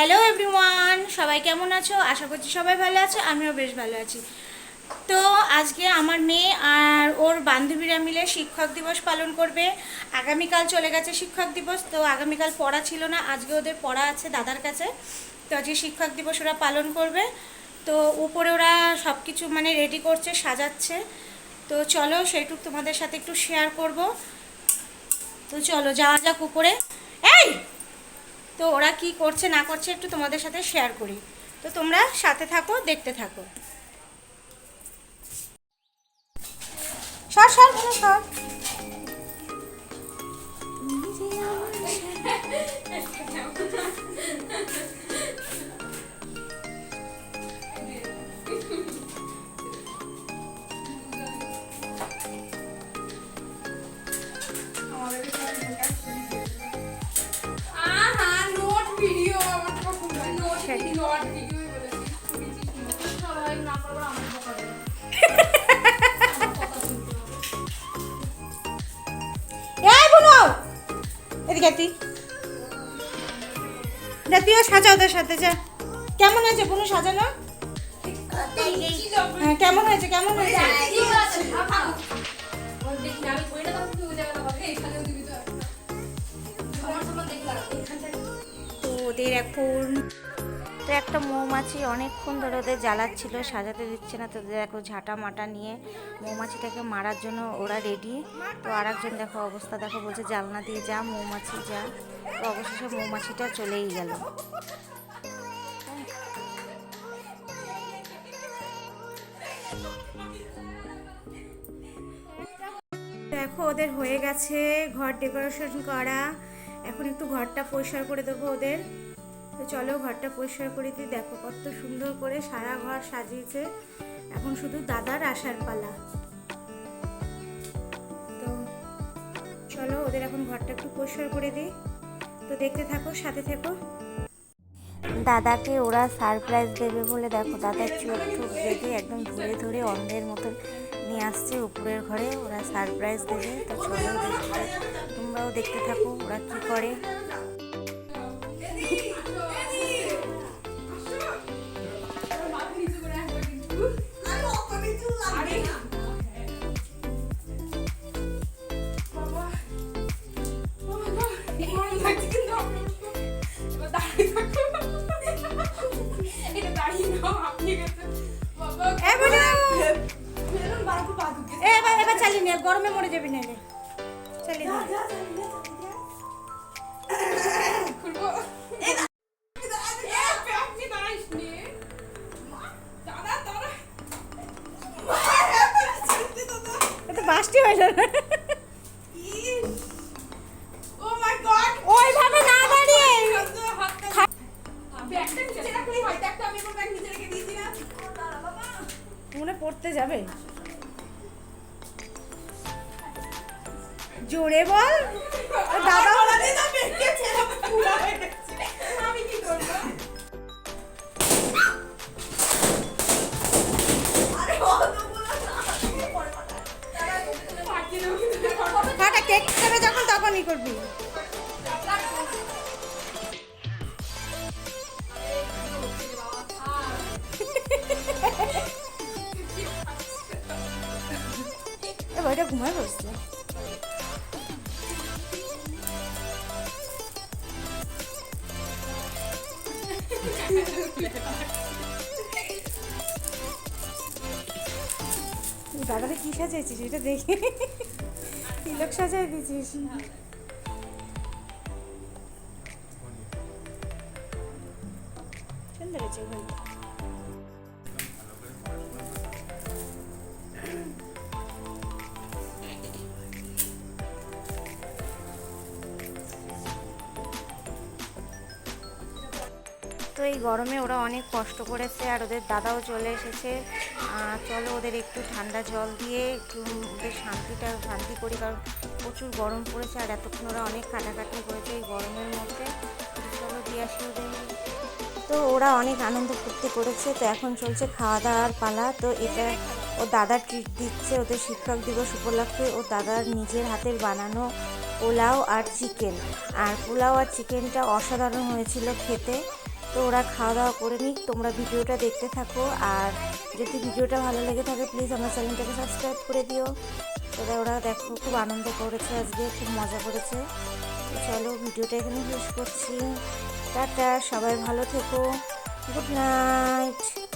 Hello everyone সবাই কেমন আছো? আশা করছি সবাই ভালো আছো, আমিও বেশ ভালো আছি। তো আজকে আমার মেয়ে আর ওর বান্ধবীরা মিলে শিক্ষক দিবস পালন করবে। আগামীকাল চলে গেছে শিক্ষক দিবস, তো আগামীকাল পড়া ছিল না, আজকে ওদের পড়া আছে দাদার কাছে। তো আজকে শিক্ষক দিবস ওরা পালন করবে। তো উপরে ওরা সব কিছু মানে রেডি করছে, সাজাচ্ছে। তো চলো সেইটুকু তোমাদের সাথে একটু শেয়ার করব। তো চলো যাওয়া যাক উপরে। এই! তো ওরা কি করছে, না করছে একটু তোমাদের সাথে শেয়ার করি। তো তোমরা সাথে থাকো, দেখতে থাকো। সর সর সর। এদিকে তুই। যা, তুইও সাজা ওদের সাথে, যা। কেমন হয়েছে বোনো সাজানো? হ্যাঁ কেমন হয়েছে কেমন হয়েছে? তো একটা তো একটা মৌমাছি অনেকক্ষণ ধরে ওদের জ্বালাচ্ছিল, সাজাতে দিচ্ছে না। তো দেখো ঝাঁটা মাটা নিয়ে মৌমাছিটাকে মারার জন্য ওরা রেডি তো আর একজন দেখো অবস্থা দেখো, বলছে জালনা দিয়ে যা, মৌমাছি যা। তো অবশেষে মৌমাছিটা চলেই গেল। দেখো, ওদের হয়ে গেছে ঘর ডেকোরেশন করা। এখন একটু ঘরটা পরিষ্কার করে দেবো ওদের। চলো ঘরটা পরিষ্কার করে দিই। দেখো কত সুন্দর করে সারা ঘর সাজিয়েছে। এখন শুধু দাদার আসার পালা। তো চলো ওদের এখন ঘরটা একটু পরিষ্কার করে দিই। তো দেখতে থাকো, সাথে থেকো। দাদাকে ওরা সারপ্রাইজ দেবে বলে দেখো দাদার চোখ ঠোক বেঁধে একদম ধরে ধরে অন্ধের মতন নিয়ে আসছে উপরের ঘরে। ওরা সারপ্রাইজ দেবে। তো চলো তোমরাও দেখতে থাকো, ওরা কি করে। চালিয়ে নে গরমে মরে যাবি না চালিয়ে নে এটা বাসটি হয়ে যাবে। ওইভাবে না দাঁড়িয়ে মনে পড়তে যাবে। জোরে বল। দাদা ফাটা কেক খাবে যখন তখনই করবি। এ বইটা ঘুমায় বসছে। দাদারে কি সাজাইছিস? এটা দেখি। তিলক সাজাই দিয়েছিস। সুন্দর আছে ভাই তো এই গরমে ওরা অনেক কষ্ট করেছে আর ওদের দাদাও চলে এসেছে। চলো ওদের একটু ঠান্ডা জল দিয়ে একটু ওদের শান্তিটা, শান্তি করি, কারণ প্রচুর গরম পড়েছে আর এতক্ষণ ওরা অনেক কাটাকাটি করেছে এই গরমের মধ্যে। চলো দিয়ে আসি ওদের। তো ওরা অনেক আনন্দ ফুর্তি করেছে, তো এখন চলছে খাওয়া দাওয়ার পালা। তো এটা ও দাদা ট্রিট দিচ্ছে, ওদের শিক্ষক দিবস উপলক্ষে। ও দাদার নিজের হাতের বানানো পোলাও আর চিকেন আর পোলাও আর চিকেনটা অসাধারণ হয়েছিল খেতে। তো ওরা খাওয়া দাওয়া করে নিক, তোমরা ভিডিওটা দেখতে থাকো। আর যদি ভিডিওটা ভালো লেগে থাকে প্লিজ আমার চ্যানেলটাকে সাবস্ক্রাইব করে দিও। এবার ওরা দেখো, খুব আনন্দ করেছে আজকে, খুব মজা করেছে। চলো, ভিডিওটা এখানে শেষ করছি। টাটা, সবাই ভালো থেকো। Good night.